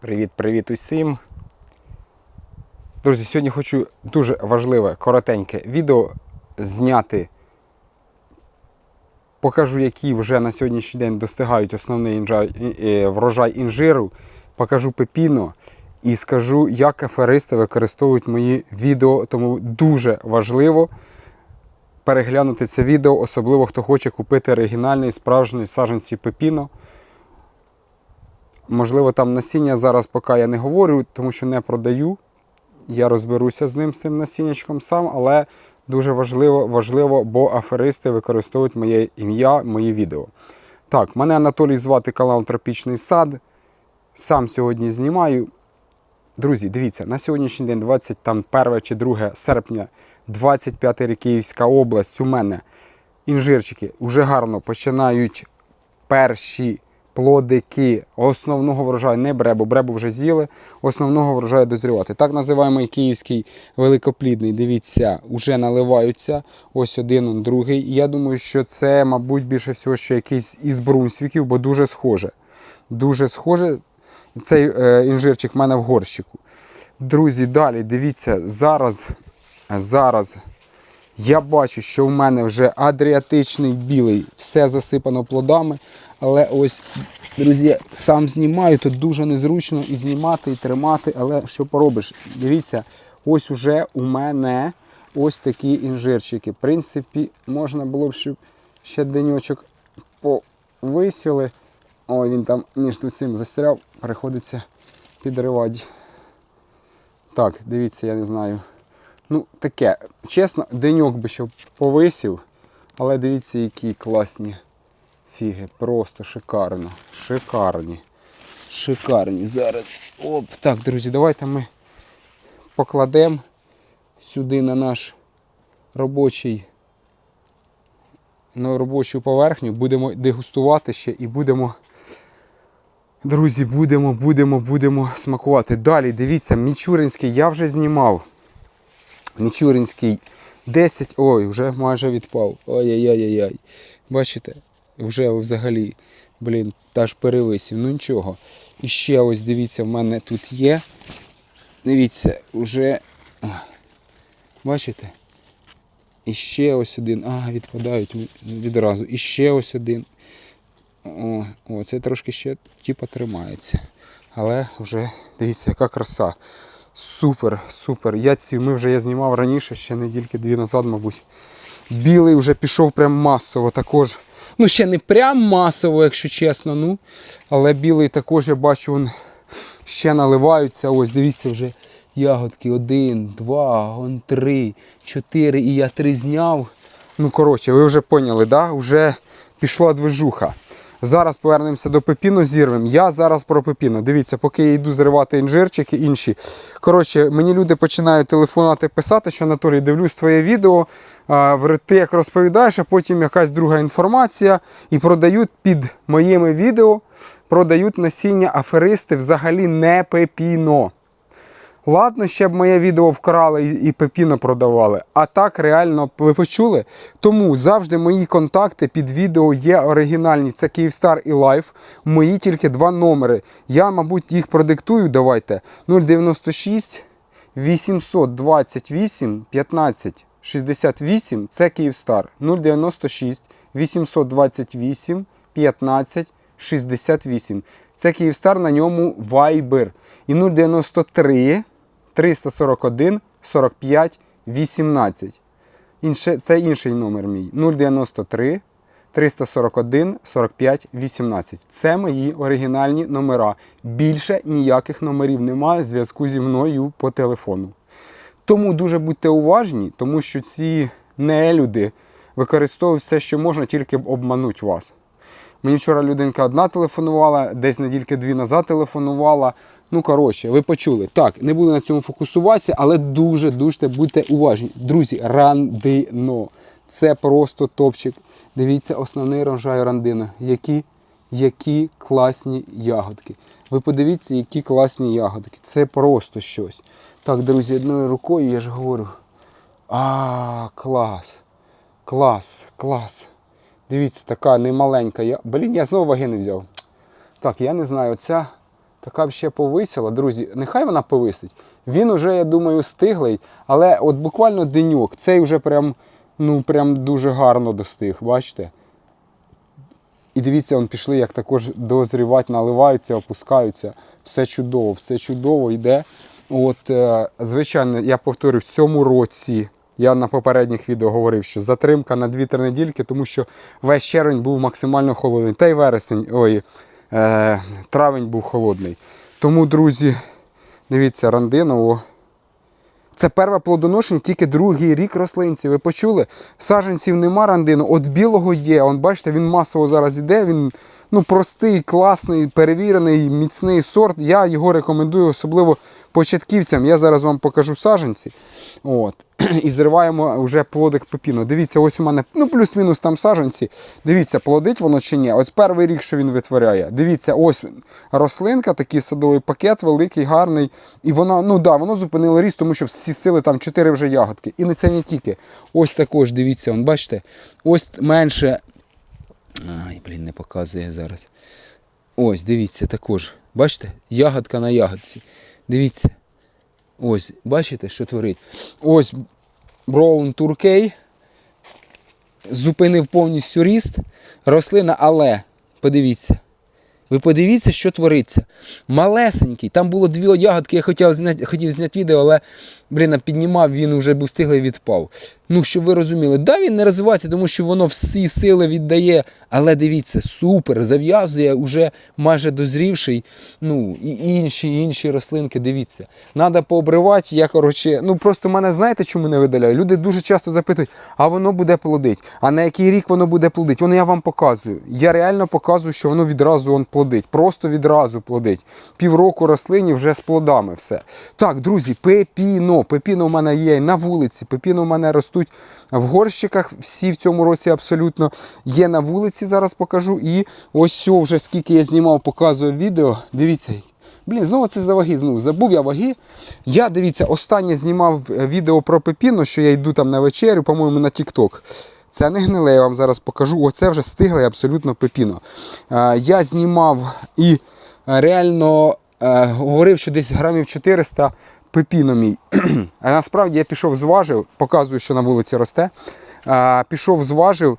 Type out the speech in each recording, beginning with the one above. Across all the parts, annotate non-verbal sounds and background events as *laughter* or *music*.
Привіт-привіт усім. Друзі, сьогодні хочу дуже важливе, коротеньке відео зняти. Покажу, які вже на сьогоднішній день достигають основний врожай інжиру. Покажу пепіно і скажу, як аферисти використовують мої відео. Тому дуже важливо переглянути це відео, особливо хто хоче купити оригінальний справжній саджанці пепіно. Можливо, там насіння зараз поки я не говорю, тому що не продаю. Я розберуся з ним, з цим насіннячком сам, але дуже важливо, важливо, бо аферисти використовують моє ім'я, мої відео. Так, мене Анатолій звати канал Тропічний сад. Сам сьогодні знімаю. Друзі, дивіться, на сьогоднішній день, 21 чи 2 серпня, 25 рік Київська область. У мене інжирчики вже гарно починають перші плодики основного врожаю, не бребу, бребу вже з'їли, основного врожаю дозрівати. Так називаємо київський великоплідний. Дивіться, вже наливаються. Ось один, он другий. Я думаю, що це, мабуть, більше всього, що якийсь із брунсвіків, бо дуже схоже. Дуже схоже. Цей е, інжирчик в мене в горщику. Друзі, далі дивіться, зараз, зараз я бачу, що в мене вже адріатичний білий, все засипано плодами. Але ось, друзі, сам знімаю, тут дуже незручно і знімати, і тримати, але що поробиш? Дивіться, ось уже у мене ось такі інжирчики. В принципі, можна було б, щоб ще денечок повисіли. Ой, він там між цим застряв, приходиться підривати. Так, дивіться, я не знаю. Ну, таке, чесно, деньок би ще повисів, але дивіться, які класні фіги. Просто шикарно. Шикарні. Шикарні. Зараз. Оп, так, друзі, давайте ми покладемо сюди на наш робочий на робочу поверхню, будемо дегустувати ще і будемо. Друзі, будемо, будемо, будемо смакувати. Далі, дивіться, Мічуринський я вже знімав. Мічуринський 10. Ой, вже майже відпав. Ой-яй-яй-яй. Бачите? Вже взагалі, блін, аж перевисів. Ну нічого. І ще ось дивіться, в мене тут є. Дивіться, вже. Бачите? І ще ось один. А, відпадають відразу. І ще ось один. О, о, це трошки ще типу, тримається. Але вже дивіться, яка краса. Супер, супер. Я ці, ми вже я знімав раніше, ще недільки дві назад, мабуть. Білий вже пішов прям масово також. Ну, ще не прям масово, якщо чесно. ну. Але білий також я бачу, він ще наливаються. Ось, дивіться, вже ягодки. Один, два, он три, чотири. І я три зняв. Ну, коротше, ви вже поняли, да? Вже пішла движуха. Зараз повернемося до пепіно зірвем. Я зараз про пепіно. Дивіться, поки я йду зривати інжирчики інші. Коротше, мені люди починають телефонувати, писати, що Анатолій, дивлюсь твоє відео, ти як розповідаєш, а потім якась друга інформація і продають під моїми відео, продають насіння аферисти взагалі не пепіно. Ладно, ще б моє відео вкрали і пепіно продавали. А так реально ви почули? Тому завжди мої контакти під відео є оригінальні. Це Київстар і Лайф. Мої тільки два номери. Я, мабуть, їх продиктую. Давайте 096 828 15 68. Це Київстар. 096 828 15 68. Це Київстар, на ньому Viber. І 093 341 45 18. Інше, це інший номер мій. 093 341 45 18. Це мої оригінальні номера. Більше ніяких номерів немає в зв'язку зі мною по телефону. Тому дуже будьте уважні, тому що ці нелюди використовують все, що можна, тільки б обмануть вас. Мені вчора людинка одна телефонувала, десь недільки дві назад телефонувала. Ну, коротше, ви почули. Так, не буду на цьому фокусуватися, але дуже-дуже будьте уважні. Друзі, рандино. Це просто топчик. Дивіться, основний рожай рандина. Які, які класні ягодки. Ви подивіться, які класні ягодки. Це просто щось. Так, друзі, одною рукою я ж говорю. А, клас. Клас, клас. Дивіться, така немаленька. Я... Блін, я знову ваги не взяв. Так, я не знаю, ця така б ще повисила. Друзі, нехай вона повисить. Він уже, я думаю, стиглий, але от буквально деньок. Цей вже прям, ну, прям дуже гарно достиг, бачите? І дивіться, он пішли, як також дозрівати, наливаються, опускаються. Все чудово, все чудово йде. От, е, звичайно, я повторю, в цьому році я на попередніх відео говорив, що затримка на 2-3 недільки, тому що весь червень був максимально холодний. Та й вересень, ой, е, травень був холодний. Тому, друзі, дивіться, рандиново. Це перше плодоношення, тільки другий рік рослинці. Ви почули? Саджанців нема рандину, от білого є. Он, бачите, він масово зараз іде. Він ну, простий, класний, перевірений, міцний сорт. Я його рекомендую, особливо початківцям. Я зараз вам покажу саджанці. От. *clears throat* І зриваємо вже плодик пепіно. Дивіться, ось у мене ну, плюс-мінус там саджанці. Дивіться, плодить воно чи ні. Ось перший рік, що він витворяє. Дивіться, ось рослинка, такий садовий пакет, великий, гарний. І воно, ну да, воно зупинило ріст, тому що всі сили там 4 вже ягодки. І не це не тільки. Ось також, дивіться, он, бачите, ось менше. Ай, блін, не показує зараз. Ось, дивіться, також. Бачите? Ягодка на ягодці. Дивіться. Ось, бачите, що творить? Ось Броун Туркей зупинив повністю ріст рослина, але подивіться. Ви подивіться, що твориться. Малесенький. Там було дві ягодки, я хотів зняти, хотів зняти відео, але блін, піднімав, він вже був стиглий відпав. Ну, щоб ви розуміли, да, він не розвивається, тому що воно всі сили віддає. Але дивіться, супер, зав'язує, уже майже дозрівший. Ну, і інші, і інші рослинки, дивіться. Надо пообривати, я, коротше, ну просто мене знаєте, чому не видаляю? Люди дуже часто запитують, а воно буде плодить, а на який рік воно буде плодить? Воно я вам показую. Я реально показую, що воно відразу он плодить. Просто відразу плодить. Півроку рослині вже з плодами все. Так, друзі, пепіно. Пепіно в мене є на вулиці. Пепіно в мене ростуть в горщиках. Всі в цьому році абсолютно є на вулиці. Зараз покажу. І ось вже скільки я знімав, показую відео. Дивіться. Блін, знову це за ваги. Знову забув я ваги. Я дивіться, останнє знімав е, відео про пепіно, що я йду там на вечерю, по-моєму, на TikTok. Це не гниле, я вам зараз покажу. Оце вже стигле абсолютно пепіно. Е, Я знімав і е, реально говорив, що десь грамів 400 пепіно мій. *clears throat* А насправді я пішов, зважив, показую, що на вулиці росте. Е, Пішов, зважив,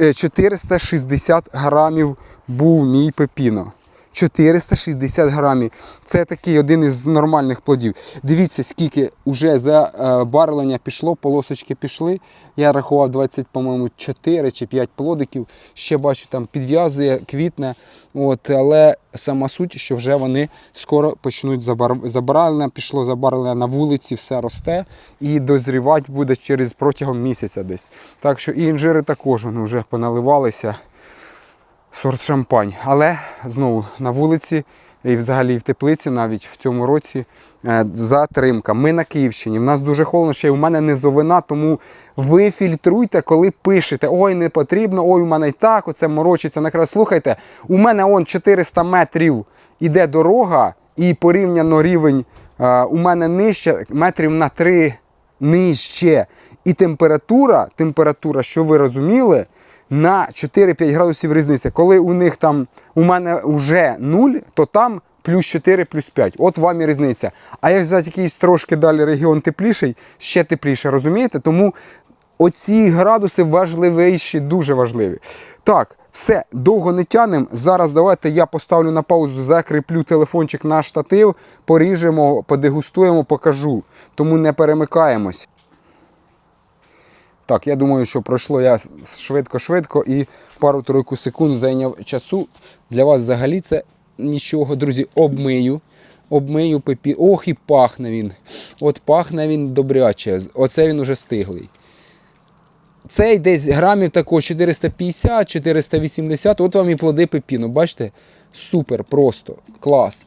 е, 460 грамів був мій пепіно. 460 грамів. Це такий один із нормальних плодів. Дивіться, скільки вже забарвлення пішло, полосочки пішли. Я рахував 20, по-моєму, 4 чи 5 плодиків. Ще бачу, там підв'язує, квітне. От, але сама суть, що вже вони скоро почнуть забар... забарвлення, пішло забарвлення на вулиці, все росте і дозрівати буде через протягом місяця десь. Так що і інжири також вони вже поналивалися сорт шампань. Але знову на вулиці і взагалі в теплиці навіть в цьому році е, затримка. Ми на Київщині. В нас дуже холодно, ще й у мене низовина, тому ви фільтруйте, коли пишете. Ой, не потрібно, ой, у мене і так, оце морочиться накраз. Слухайте, у мене он 400 метрів іде дорога, і порівняно рівень е, у мене нижче, метрів на 3 нижче. І температура, температура, що ви розуміли, на 4-5 градусів різниця. Коли у них там у мене вже 0, то там плюс 4, плюс 5. От вам і різниця. А як взяти якийсь трошки далі регіон тепліший, ще тепліше, розумієте? Тому оці градуси важливіші, дуже важливі. Так, все, довго не тянем. Зараз давайте я поставлю на паузу, закріплю телефончик на штатив, поріжемо, подегустуємо, покажу. Тому не перемикаємось. Так, я думаю, що пройшло я швидко-швидко і пару-тройку секунд зайняв часу. Для вас взагалі це нічого, друзі, обмию. Обмию пепі. Ох, і пахне він. От пахне він добряче. Оце він уже стиглий. Цей десь грамів такого 450-480. От вам і плоди пепіну. Бачите? Супер, просто, клас.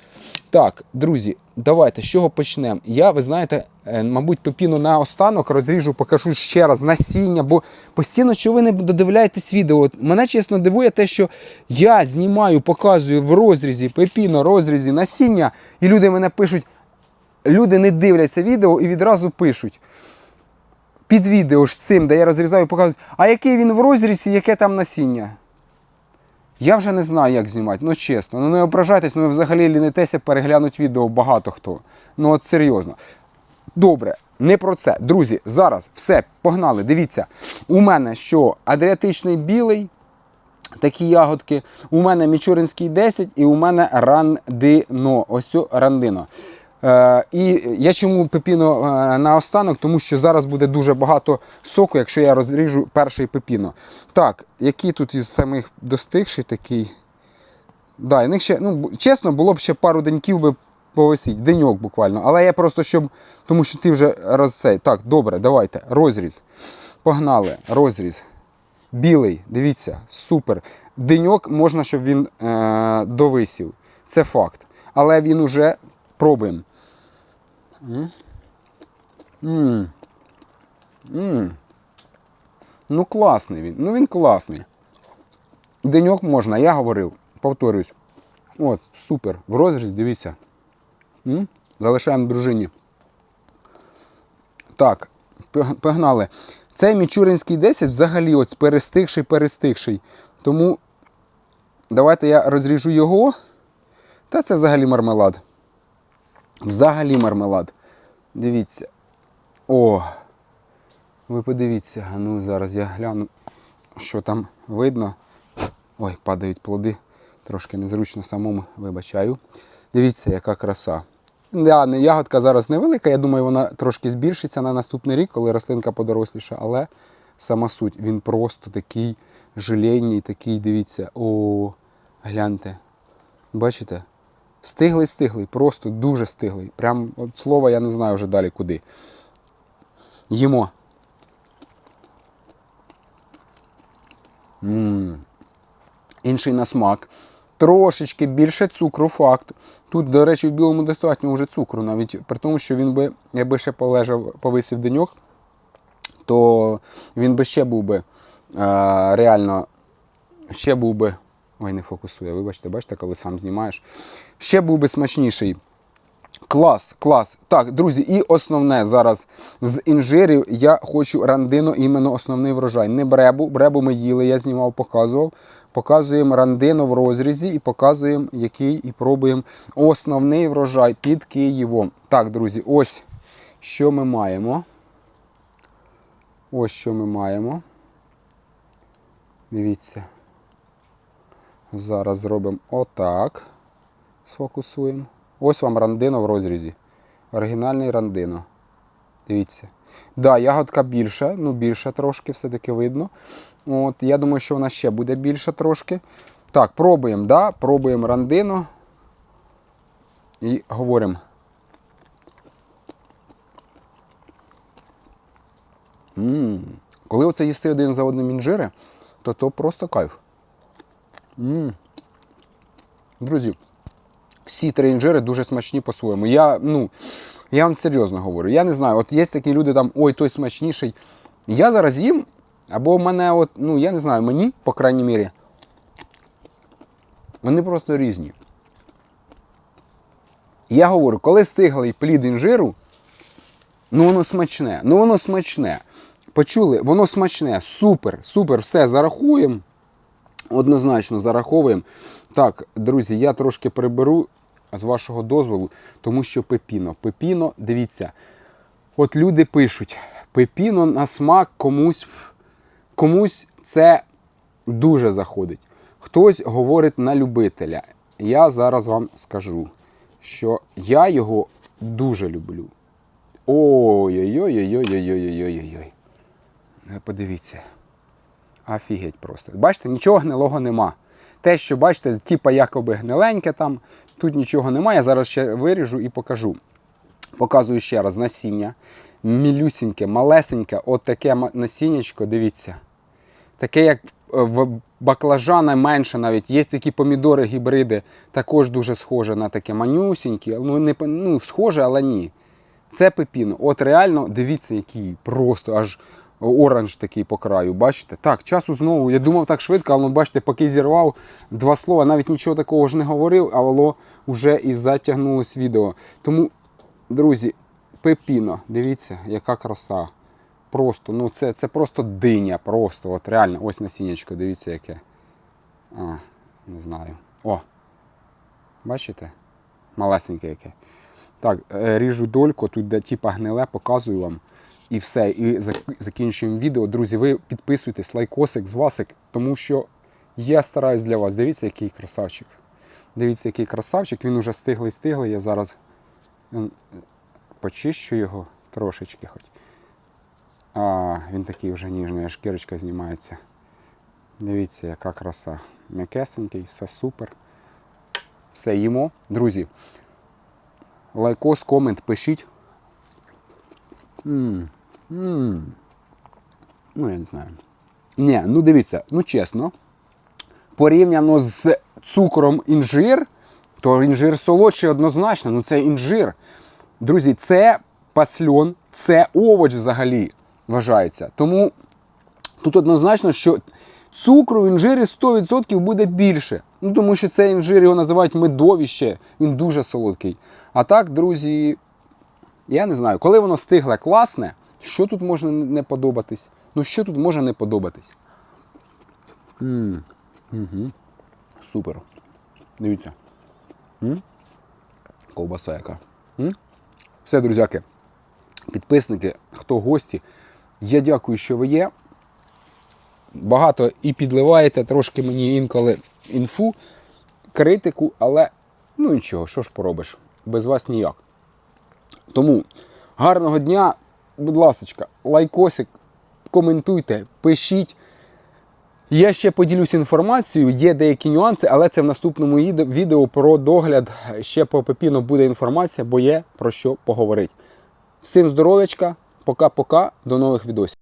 Так, друзі, давайте з чого почнемо. Я, ви знаєте, е, мабуть, пепіну на останок розріжу, покажу ще раз насіння, бо постійно, що ви не додивляєтесь відео. Мене чесно дивує те, що я знімаю, показую в розрізі пепіно, розрізі насіння, і люди мене пишуть. Люди не дивляться відео і відразу пишуть. Під відео ж цим, де я розрізаю, показую, а який він в розрізі, яке там насіння. Я вже не знаю, як знімати. Ну чесно, ну не ображайтесь, ну взагалі лінитеся переглянуть відео багато хто. Ну от серйозно. Добре, не про це. Друзі, зараз все, погнали. Дивіться, у мене що Адріатичний білий, такі ягодки. У мене Мічуринський 10 і у мене рандино. Ось рандино. Е, і я чому пепіно е, наостанок, тому що зараз буде дуже багато соку, якщо я розріжу перший пепіно. Так, який тут із самих достигший такий. Да, і них ще, ну, чесно, було б ще пару деньків би повисіть, деньок буквально. Але я просто щоб. Тому що ти вже роз цей. Так, добре, давайте. Розріз. Погнали, розріз. Білий, дивіться, супер. Деньок можна, щоб він е, довисів. Це факт. Але він уже пробуємо. М. М. М. Ну, класний він. Ну він класний. Деньок можна, я говорив, повторюсь. От, супер. В розріз, дивіться. М? Залишаємо дружині. Так, погнали. Цей Мічуринський 10 взагалі от перестигший, перестигший. Тому давайте я розріжу його. Та це взагалі мармелад. Взагалі мармелад. Дивіться. О! Ви подивіться, ну зараз я гляну, що там видно. Ой, падають плоди. Трошки незручно самому вибачаю. Дивіться, яка краса. Да, ягодка зараз невелика, я думаю, вона трошки збільшиться на наступний рік, коли рослинка подоросліша, але сама суть, він просто такий желейний, такий, дивіться, о, гляньте. Бачите? Стиглий, стиглий, просто дуже стиглий. Прям от слова я не знаю вже далі куди. Їмо. м Інший на смак. Трошечки більше цукру, факт. Тут, до речі, в білому достатньо вже цукру, навіть при тому, що він би, якби ще полежав, повисів деньок, то він би ще був би а, реально, ще був би. Ой, не фокусує, вибачте, бачите, коли сам знімаєш. Ще був би смачніший. Клас, клас. Так, друзі, і основне зараз з інжирів я хочу рандино, іменно основний врожай. Не бребу. Бребу ми їли, я знімав, показував. Показуємо рандино в розрізі і показуємо, який і пробуємо основний врожай під Києвом. Так, друзі, ось що ми маємо. Ось що ми маємо. Дивіться. Зараз зробимо отак. Сфокусуємо. Ось вам рандино в розрізі. Оригінальний рандино. Дивіться. Да, ягодка більша, ну більша трошки, все-таки видно. От, я думаю, що вона ще буде більша трошки. Так, пробуємо, да? пробуємо рандино. І говоримо. м Коли оце їсти один за одним інжири, то то просто кайф. Друзі, всі три інжири дуже смачні по-своєму. Я, ну, я вам серйозно говорю. Я не знаю, от є такі люди там, ой, той смачніший. Я зараз їм, або мене, от, ну, я не знаю, мені, по крайній мірі, вони просто різні. Я говорю, коли стиглий плід інжиру, ну воно смачне, ну воно смачне. Почули, воно смачне, супер, супер, все, зарахуємо. Однозначно зараховуємо. Так, друзі, я трошки приберу з вашого дозволу, тому що пепіно. Пепіно, дивіться, от люди пишуть, пепіно на смак комусь, комусь це дуже заходить. Хтось говорить на любителя. Я зараз вам скажу, що я його дуже люблю. Ой-ой-ой-ой-ой-ой-ой-ой-ой-ой. Е, Подивіться. Офігеть просто. Бачите, нічого гнилого нема. Те, що бачите, типа якоби гниленьке там, тут нічого немає. Я зараз ще виріжу і покажу. Показую ще раз насіння. Мілюсіньке, малесеньке, от таке насіннячко, дивіться. Таке, як е, в баклажана менше навіть. Є такі помідори гібриди, також дуже схоже на таке манюсінькі. Ну, не, ну, схоже, але ні. Це пепіно. От реально, дивіться, який просто аж оранж такий по краю. Бачите? Так, часу знову. Я думав так швидко, але ну, бачите, поки зірвав два слова, навіть нічого такого ж не говорив, а воно вже і затягнулось відео. Тому, друзі, пепіно, дивіться, яка краса. Просто, ну це, це просто диня, просто. От реально, ось насіннячко, дивіться, яке. А, Не знаю. О! Бачите? Малесеньке яке. Так, е, ріжу дольку, тут де типа гниле, показую вам. І все. І закінчуємо відео. Друзі, ви підписуйтесь, лайкосик з васик, тому що я стараюсь для вас. Дивіться, який красавчик. Дивіться, який красавчик. Він уже стиглий стиглий. Я зараз почищу його трошечки хоч. А, він такий вже ніжний, шкірочка знімається. Дивіться, яка краса. М'якесенький, все супер. Все їмо. Друзі, лайкос, комент пишіть. М м Ну, я не знаю. Ні, ну дивіться, ну чесно, порівняно з цукром інжир, то інжир солодший однозначно, ну це інжир. Друзі, це пасльон, це овоч взагалі вважається. Тому тут однозначно, що цукру в інжирі 100% буде більше. Ну, тому що цей інжир його називають медовіще, він дуже солодкий. А так, друзі, я не знаю, коли воно стигле класне, що тут може не подобатись? Ну, що тут може не подобатись? м Угу. Супер. Дивіться. м Ковбаса яка. м Все, друзяки, підписники, хто гості, я дякую, що ви є. Багато і підливаєте трошки мені інколи інфу, критику, але ну нічого, що ж поробиш? Без вас ніяк. Тому гарного дня, будь ласка, лайкосик, коментуйте, пишіть. Я ще поділюсь інформацією, є деякі нюанси, але це в наступному відео про догляд. Ще по пепіно буде інформація, бо є про що поговорити. Всім здоров'ячка, пока-пока, до нових відосів.